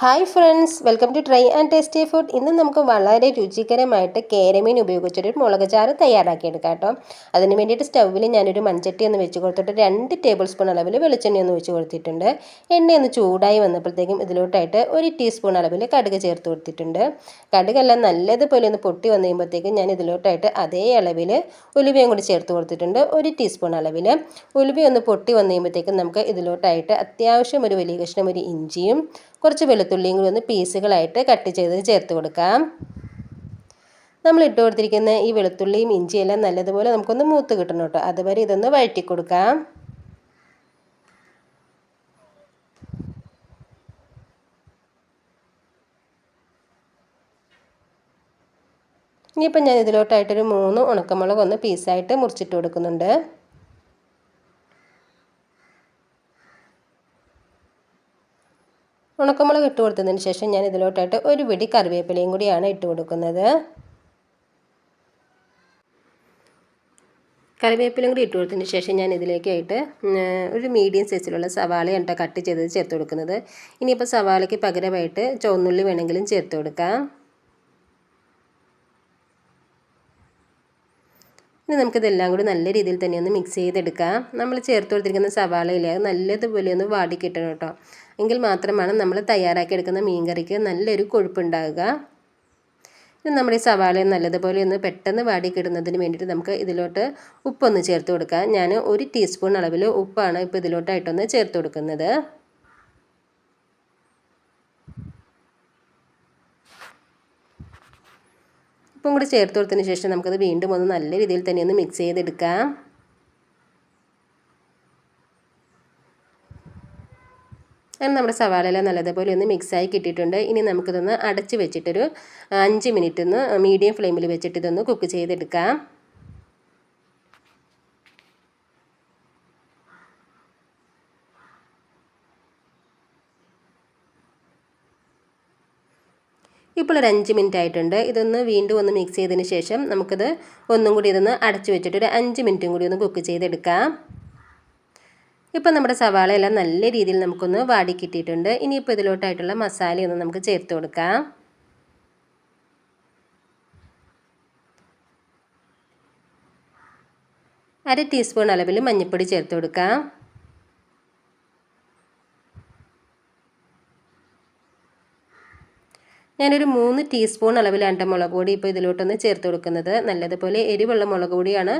Hi friends welcome to try and tasty food ഇന്ന് നമുക്ക് വളരെ രുചികരമായിട്ട് കേരമീൻ ഉപയോഗിച്ചിട്ടൊരു മുളക് ചാറ് തയ്യാറാക്കിയെടുക്കാം കേട്ടോ. അതിന് വേണ്ടിയിട്ട് സ്റ്റൗവിൽ ഞാനൊരു മൺചട്ടി ഒന്ന് വെച്ച് കൊടുത്തിട്ട് രണ്ട് ടേബിൾ സ്പൂൺ അളവിൽ വെളിച്ചെണ്ണ ഒന്ന് വെച്ച് കൊടുത്തിട്ടുണ്ട്. എണ്ണ ഒന്ന് ചൂടായി വന്നപ്പോഴത്തേക്കും ഇതിലോട്ടായിട്ട് ഒരു ടീസ്പൂൺ അളവിൽ കടുക് ചേർത്ത് കൊടുത്തിട്ടുണ്ട്. കടുകെല്ലാം നല്ലതുപോലെ ഒന്ന് പൊട്ടി വന്നു കഴിയുമ്പോഴത്തേക്കും ഞാൻ ഇതിലോട്ടായിട്ട് അതേ അളവിൽ ഉലുവയും കൂടി ചേർത്ത് കൊടുത്തിട്ടുണ്ട്. ഒരു ടീസ്പൂൺ അളവിൽ ഉലുവ ഒന്ന് പൊട്ടി വന്നു കഴിയുമ്പോഴത്തേക്കും നമുക്ക് ഇതിലോട്ടായിട്ട് അത്യാവശ്യം ഒരു വലിയ കഷ്ണം ഒരു ഇഞ്ചിയും കുറച്ച് വെളുത്തുള്ളിയും കൂടി ഒന്ന് പീസുകളായിട്ട് കട്ട് ചെയ്ത് ചേർത്ത് കൊടുക്കാം. നമ്മൾ ഇട്ട് കൊടുത്തിരിക്കുന്ന ഈ വെളുത്തുള്ളിയും ഇഞ്ചിയെല്ലാം നല്ലതുപോലെ നമുക്കൊന്ന് മൂത്ത് കിട്ടണം കേട്ടോ. അതുവരെ ഇതൊന്ന് വഴറ്റി കൊടുക്കാം. ഇനിയിപ്പോൾ ഞാൻ ഇതിലോട്ടായിട്ടൊരു മൂന്ന് ഉണക്കമുളക് ഒന്ന് പീസായിട്ട് മുറിച്ചിട്ട് കൊടുക്കുന്നുണ്ട്. ഉണക്കമുളക് ഇട്ട് കൊടുത്തതിന് ശേഷം ഞാൻ ഇതിലോട്ടായിട്ട് ഒരു പിടി കറിവേപ്പിലയും കൂടിയാണ് ഇട്ട് കൊടുക്കുന്നത്. കറിവേപ്പിലും കൂടി ഇട്ട് കൊടുത്തതിന് ശേഷം ഞാൻ ഇതിലേക്കായിട്ട് ഒരു മീഡിയം സൈസിലുള്ള സവാളയാണ് കേട്ടോ കട്ട് ചെയ്തത് ചേർത്ത് കൊടുക്കുന്നത്. ഇനിയിപ്പോൾ സവാളയ്ക്ക് പകരമായിട്ട് ചുവന്നുള്ളി വേണമെങ്കിലും ചേർത്ത് കൊടുക്കാം. ഇനി നമുക്കിതെല്ലാം കൂടി നല്ല രീതിയിൽ തന്നെ ഒന്ന് മിക്സ് ചെയ്തെടുക്കാം. നമ്മൾ ചേർത്ത് കൊടുത്തിരിക്കുന്ന സവാളയിലെ നല്ലതുപോലെ ഒന്ന് വാടി കിട്ടണം കേട്ടോ. എങ്കിൽ മാത്രമാണ് നമ്മൾ തയ്യാറാക്കി എടുക്കുന്ന മീൻ കറിക്ക് നല്ലൊരു കൊഴുപ്പുണ്ടാകുക. ഇനി നമ്മുടെ ഈ സവാള നല്ലതുപോലെ ഒന്ന് പെട്ടെന്ന് വാടി കിടുന്നതിന് വേണ്ടിയിട്ട് നമുക്ക് ഇതിലോട്ട് ഉപ്പൊന്ന് ചേർത്ത് കൊടുക്കാം. ഞാൻ ഒരു ടീസ്പൂൺ അളവിൽ ഉപ്പാണ് ഇപ്പോൾ ഇതിലോട്ടായിട്ടൊന്ന് ചേർത്ത് കൊടുക്കുന്നത്. ഉപ്പും കൂടി ചേർത്ത് കൊടുത്തതിന് ശേഷം നമുക്കത് വീണ്ടും ഒന്ന് നല്ല രീതിയിൽ തന്നെ ഒന്ന് മിക്സ് ചെയ്തെടുക്കാം. അങ്ങനെ നമ്മുടെ സവാളയെല്ലാം നല്ലതുപോലെ ഒന്ന് മിക്സായി കിട്ടിയിട്ടുണ്ട്. ഇനി നമുക്കിതൊന്ന് അടച്ച് വെച്ചിട്ടൊരു അഞ്ച് മിനിറ്റ് ഒന്ന് മീഡിയം ഫ്ലെയിമിൽ വെച്ചിട്ട് ഇതൊന്ന് കുക്ക് ചെയ്തെടുക്കാം. ഇപ്പോൾ ഒരു അഞ്ച് മിനിറ്റ് ആയിട്ടുണ്ട് ഇതൊന്ന് വീണ്ടും ഒന്ന് മിക്സ് ചെയ്തതിന് ശേഷം നമുക്കിത് ഒന്നും കൂടി ഇതൊന്ന് അടച്ചു വെച്ചിട്ട് ഒരു അഞ്ച് മിനിറ്റും കൂടി ഒന്ന് കുക്ക് ചെയ്തെടുക്കാം. ഇപ്പോൾ നമ്മുടെ സവാള എല്ലാം നല്ല രീതിയിൽ നമുക്കൊന്ന് വാടി കിട്ടിയിട്ടുണ്ട്. ഇനിയിപ്പോൾ ഇതിലോട്ടായിട്ടുള്ള മസാലയൊന്ന് നമുക്ക് ചേർത്ത് കൊടുക്കാം. അര ടീസ്പൂൺ അളവിൽ മഞ്ഞൾപ്പൊടി ചേർത്ത് കൊടുക്കാം. ഞാനൊരു മൂന്ന് ടീസ്പൂൺ അളവിലാണ് മുളക് പൊടി ഇപ്പോൾ ഇതിലോട്ടൊന്ന് ചേർത്ത് കൊടുക്കുന്നത്. നല്ലതുപോലെ എരിവുള്ള മുളക് പൊടിയാണ്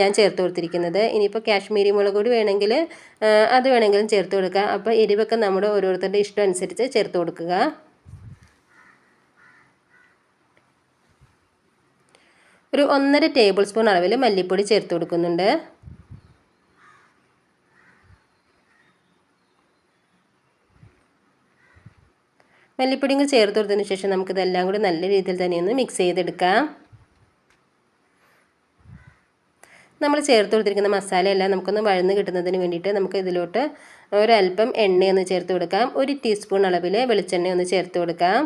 ഞാൻ ചേർത്ത് കൊടുത്തിരിക്കുന്നത്. ഇനിയിപ്പോൾ കാശ്മീരി മുളക് പൊടി വേണമെങ്കിൽ അത് വേണമെങ്കിലും ചേർത്ത് കൊടുക്കുക അപ്പോൾ എരിവൊക്കെ നമ്മുടെ ഓരോരുത്തരുടെ ഇഷ്ടം അനുസരിച്ച് ചേർത്ത് കൊടുക്കുക. ഒരു ഒന്നര ടേബിൾ സ്പൂൺ അളവിൽ മല്ലിപ്പൊടി ചേർത്ത് കൊടുക്കുന്നുണ്ട്. മല്ലിപ്പൊടിയും ചേർത്ത് കൊടുത്തതിന് ശേഷം നമുക്കിതെല്ലാം കൂടി നല്ല രീതിയിൽ തന്നെ ഒന്ന് മിക്സ് ചെയ്തെടുക്കാം. നമ്മൾ ചേർത്ത് കൊടുത്തിരിക്കുന്ന മസാലയെല്ലാം നമുക്കൊന്ന് വഴന്ന് കിട്ടുന്നതിന് വേണ്ടിയിട്ട് നമുക്ക് ഇതിലോട്ട് ഒരല്പം എണ്ണയൊന്ന് ചേർത്ത് കൊടുക്കാം. ഒരു ടീസ്പൂൺ അളവിൽ വെളിച്ചെണ്ണ ഒന്ന് ചേർത്ത് കൊടുക്കാം.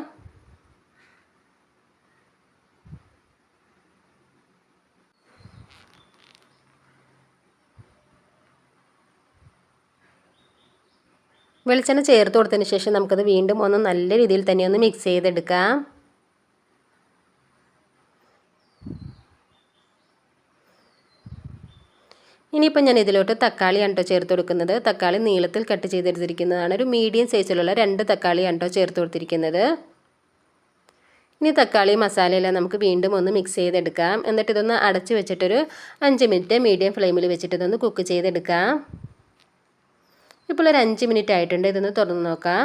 വെളിച്ചെണ്ണ ചേർത്ത് കൊടുത്തതിന് ശേഷം നമുക്കത് വീണ്ടും ഒന്ന് നല്ല രീതിയിൽ തന്നെ ഒന്ന് മിക്സ് ചെയ്തെടുക്കാം. ഇനിയിപ്പോൾ ഞാൻ ഇതിലോട്ട് തക്കാളിയാണ് കേട്ടോ ചേർത്ത് കൊടുക്കുന്നത്. തക്കാളി നീളത്തിൽ കട്ട് ചെയ്തെടുത്തിരിക്കുന്നതാണ്. ഒരു മീഡിയം സൈസിലുള്ള രണ്ട് തക്കാളിയാണ് കേട്ടോ ചേർത്ത് കൊടുത്തിരിക്കുന്നത്. ഇനി തക്കാളി മസാലയെല്ലാം നമുക്ക് വീണ്ടും ഒന്ന് മിക്സ് ചെയ്തെടുക്കാം. എന്നിട്ട് ഇതൊന്ന് അടച്ച് വെച്ചിട്ടൊരു അഞ്ച് മിനിറ്റ് മീഡിയം ഫ്ലെയിമിൽ വെച്ചിട്ട് ഇതൊന്ന് കുക്ക് ചെയ്തെടുക്കാം. ഇപ്പോൾ ഒരു അഞ്ച് മിനിറ്റ് ആയിട്ടുണ്ട് ഇതൊന്ന് തുറന്ന് നോക്കാം.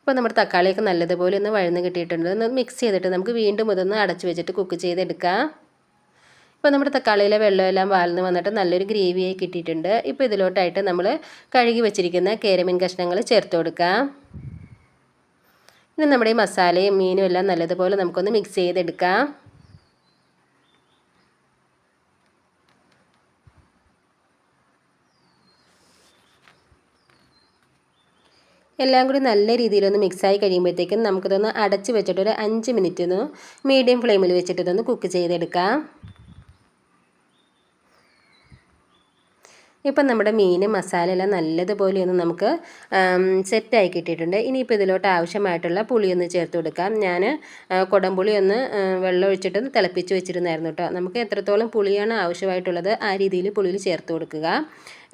ഇപ്പോൾ നമ്മുടെ തക്കാളിയൊക്കെ നല്ലതുപോലെ ഒന്ന് വഴന്ന് കിട്ടിയിട്ടുണ്ട്. ഒന്ന് മിക്സ് ചെയ്തിട്ട് നമുക്ക് വീണ്ടും ഇതൊന്ന് അടച്ച് വെച്ചിട്ട് കുക്ക് ചെയ്തെടുക്കാം. ഇപ്പോൾ നമ്മുടെ തക്കാളിയിലെ വെള്ളമെല്ലാം വാൽന്ന് വന്നിട്ട് നല്ലൊരു ഗ്രേവിയായി കിട്ടിയിട്ടുണ്ട്. ഇപ്പോൾ ഇതിലോട്ടായിട്ട് നമ്മൾ കഴുകി വെച്ചിരിക്കുന്ന കേരമീൻ കഷ്ണങ്ങൾ ചേർത്ത് കൊടുക്കാം. ഇനി നമ്മുടെ ഈ മസാലയും മീനും എല്ലാം നല്ലതുപോലെ നമുക്കൊന്ന് മിക്സ് ചെയ്തെടുക്കാം. എല്ലാം കൂടി നല്ല രീതിയിലൊന്ന് മിക്സായി കഴിയുമ്പോഴത്തേക്കും നമുക്കിതൊന്ന് അടച്ച് വെച്ചിട്ട് ഒരു അഞ്ച് മിനിറ്റ് ഒന്ന് മീഡിയം ഫ്ലെയിമിൽ വെച്ചിട്ട് ഇതൊന്ന് കുക്ക് ചെയ്തെടുക്കാം. ഇപ്പം നമ്മുടെ മീൻ മസാല എല്ലാം നല്ലതുപോലെ ഒന്ന് നമുക്ക് സെറ്റായി കിട്ടിയിട്ടുണ്ട്. ഇനിയിപ്പോൾ ഇതിലോട്ട് ആവശ്യമായിട്ടുള്ള പുളി ഒന്ന് ചേർത്ത് കൊടുക്കാം. ഞാൻ കുടംപുളി ഒന്ന് വെള്ളം ഒഴിച്ചിട്ട് തിളപ്പിച്ച് വെച്ചിരുന്നായിരുന്നു കേട്ടോ. നമുക്ക് എത്രത്തോളം പുളിയാണ് ആവശ്യമായിട്ടുള്ളത് ആ രീതിയിൽ പുളിയിൽ ചേർത്ത് കൊടുക്കുക.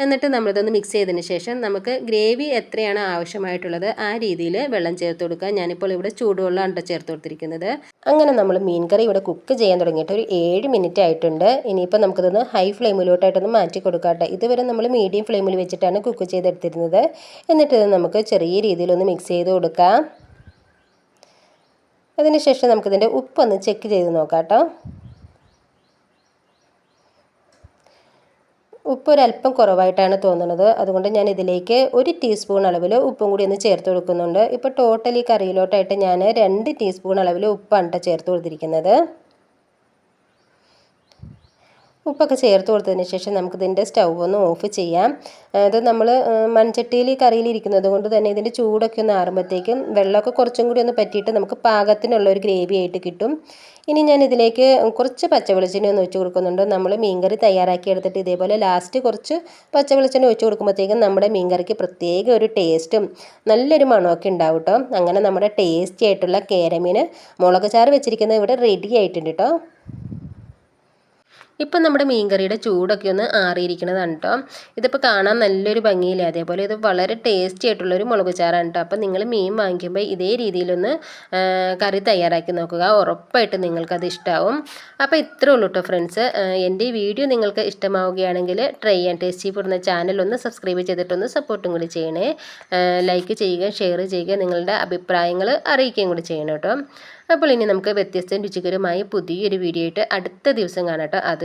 എന്നിട്ട് നമ്മളിതൊന്ന് മിക്സ് ചെയ്തതിന് ശേഷം നമുക്ക് ഗ്രേവി എത്രയാണ് ആവശ്യമായിട്ടുള്ളത് ആ രീതിയിൽ വെള്ളം ചേർത്ത് കൊടുക്കുക. ഞാനിപ്പോൾ ഇവിടെ ചൂടുവെള്ളമാണ് ചേർത്ത് കൊടുത്തിരിക്കുന്നത്. അങ്ങനെ നമ്മൾ മീൻ കറി ഇവിടെ കുക്ക് ചെയ്യാൻ തുടങ്ങിയിട്ട് ഒരു ഏഴ് മിനിറ്റ് ആയിട്ടുണ്ട്. ഇനിയിപ്പോൾ നമുക്കിതൊന്ന് ഹൈ ഫ്ലെയിമിലോട്ടായിട്ടൊന്ന് മാറ്റി കൊടുക്കാട്ടെ ഇതുവരെ നമ്മൾ മീഡിയം ഫ്ലെയിമിൽ വെച്ചിട്ടാണ് കുക്ക് ചെയ്തെടുത്തിരുന്നത്. എന്നിട്ട് ഇത് നമുക്ക് ചെറിയ രീതിയിലൊന്ന് മിക്സ് ചെയ്ത് കൊടുക്കാം. അതിനുശേഷം നമുക്കിതിന്റെ ഉപ്പൊന്ന് ചെക്ക് ചെയ്ത് നോക്കാം കേട്ടോ. ഉപ്പ് ഒരല്പം കുറവായിട്ടാണ് തോന്നുന്നത്. അതുകൊണ്ട് ഞാൻ ഇതിലേക്ക് ഒരു ടീസ്പൂൺ അളവിൽ ഉപ്പും കൂടി ഒന്ന് ചേർത്ത് കൊടുക്കുന്നുണ്ട്. ഇപ്പോൾ ടോട്ടൽ ഈ കറിയിലോട്ടായിട്ട് ഞാൻ രണ്ട് ടീസ്പൂൺ അളവിൽ ഉപ്പാണ് ചേർത്ത് കൊടുത്തിരിക്കുന്നത്. ഉപ്പൊക്കെ ചേർത്ത് കൊടുത്തതിന് ശേഷം നമുക്കിതിന്റെ സ്റ്റൗ ഒന്ന് ഓഫ് ചെയ്യാം. അത് നമ്മൾ മൺചട്ടിയിൽ കറിയിൽ ഇരിക്കുന്നത് കൊണ്ട് തന്നെ ഇതിന്റെ ചൂടൊക്കെ ഒന്ന് ആറുമ്പോഴത്തേക്കും വെള്ളമൊക്കെ കുറച്ചും കൂടി ഒന്ന് പറ്റിയിട്ട് നമുക്ക് പാകത്തിനുള്ള ഒരു ഗ്രേവി ആയിട്ട് കിട്ടും. ഇനി ഞാൻ ഇതിലേക്ക് കുറച്ച് പച്ചവെളിച്ചെണ്ണ ഒന്ന് ഒഴിച്ച് കൊടുക്കുന്നുണ്ട്. നമ്മൾ മീൻകറി തയ്യാറാക്കി എടുത്തിട്ട് ഇതേപോലെ ലാസ്റ്റ് കുറച്ച് പച്ചവെളിച്ചെണ്ണ ഒഴിച്ച് കൊടുക്കുമ്പോഴത്തേക്കും നമ്മുടെ മീൻകറിക്ക് പ്രത്യേക ഒരു ടേസ്റ്റും നല്ലൊരു മണമൊക്കെ ഉണ്ടാവും കേട്ടോ. അങ്ങനെ നമ്മുടെ ടേസ്റ്റി ആയിട്ടുള്ള കേരമീൻ മുളക് ചാറ് വെച്ചിരിക്കുന്നത് ഇവിടെ റെഡി ആയിട്ടുണ്ട് കേട്ടോ. ഇപ്പം നമ്മുടെ മീൻകറിയുടെ ചൂടൊക്കെ ഒന്ന് ആറിയിരിക്കണതാണ് കേട്ടോ ഇതിപ്പോൾ കാണാൻ നല്ലൊരു ഭംഗിയില്ലേ? അതേപോലെ ഇത് വളരെ ടേസ്റ്റി ആയിട്ടുള്ളൊരു മുളക് ചാറാണ് കേട്ടോ അപ്പം നിങ്ങൾ മീൻ വാങ്ങിക്കുമ്പോൾ ഇതേ രീതിയിലൊന്ന് കറി തയ്യാറാക്കി നോക്കുക. ഉറപ്പായിട്ട് നിങ്ങൾക്കത് ഇഷ്ടമാവും അപ്പോൾ ഇത്രേ ഉള്ളൂ കേട്ടോ ഫ്രണ്ട്സ്. എന്റെ ഈ വീഡിയോ നിങ്ങൾക്ക് ഇഷ്ടമാവുകയാണെങ്കിൽ try and tasty food channel ഒന്ന് സബ്സ്ക്രൈബ് ചെയ്തിട്ടൊന്ന് സപ്പോർട്ടും കൂടി ചെയ്യണേ. ലൈക്ക് ചെയ്യുക ഷെയർ ചെയ്യുക നിങ്ങളുടെ അഭിപ്രായങ്ങൾ അറിയിക്കുകയും കൂടി ചെയ്യണം കേട്ടോ അപ്പോൾ ഇനി നമുക്ക് വ്യത്യസ്തം രുചികരമായ പുതിയൊരു വീഡിയോ ആയിട്ട് അടുത്ത ദിവസം കാണാം കേട്ടോ